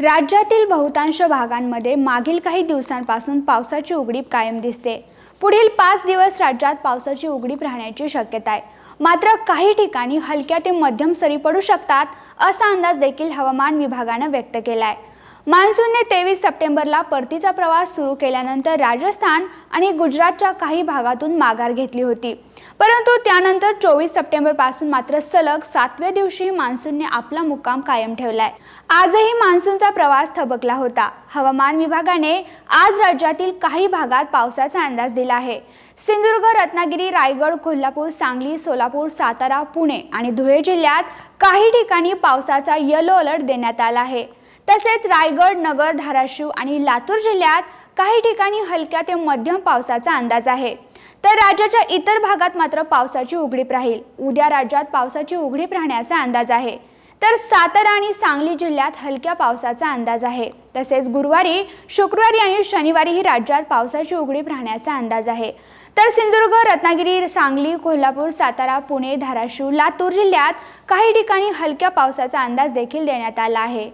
राज्यातील बहुतांश भागांमध्ये मागील काही दिवसांपासून पावसाची उघडीप कायम दिसते. पुढील पाच दिवस राज्यात पावसाची उघडीप राहण्याची शक्यता आहे. मात्र काही ठिकाणी हलक्या ते मध्यम सरी पडू शकतात असा अंदाज देखील हवामान विभागानं व्यक्त केला आहे मान्सूनने तेवीस सप्टेंबरला परतीचा प्रवास सुरू केल्यानंतर राजस्थान आणि गुजरातच्या काही भागातून माघार घेतली होती. परंतु त्यानंतर चोवीस सप्टेंबरपासून मात्र सलग सातव्या दिवशी मान्सूनने आपला मुक्काम कायम ठेवलाय. आजही मान्सूनचा प्रवास थबकला होता. हवामान विभागाने आज राज्यातील काही भागात पावसाचा अंदाज दिला आहे. सिंधुदुर्ग रत्नागिरी रायगड कोल्हापूर सांगली सोलापूर सातारा पुणे आणि धुळे जिल्ह्यात काही ठिकाणी पावसाचा येलो अलर्ट देण्यात आला आहे. तसेच रायगड नगर धाराशिव आणि लातूर जिल्ह्यात काही ठिकाणी हलक्या ते मध्यम पावसाचा अंदाज आहे. तर राज्याच्या इतर भागात मात्र पावसाची उघडीप राहील. उद्या राज्यात पावसाची उघडीप राहण्याचा अंदाज आहे. तर सातारा आणि सांगली जिल्ह्यात हलक्या पावसाचा अंदाज आहे. तसेच गुरुवारी शुक्रवारी आणि शनिवारीही राज्यात पावसाची उघडीप राहण्याचा अंदाज आहे. तर सिंधुदुर्ग रत्नागिरी सांगली कोल्हापूर सातारा पुणे धाराशिव लातूर जिल्ह्यात काही ठिकाणी हलक्या पावसाचा अंदाज देखील देण्यात आला आहे.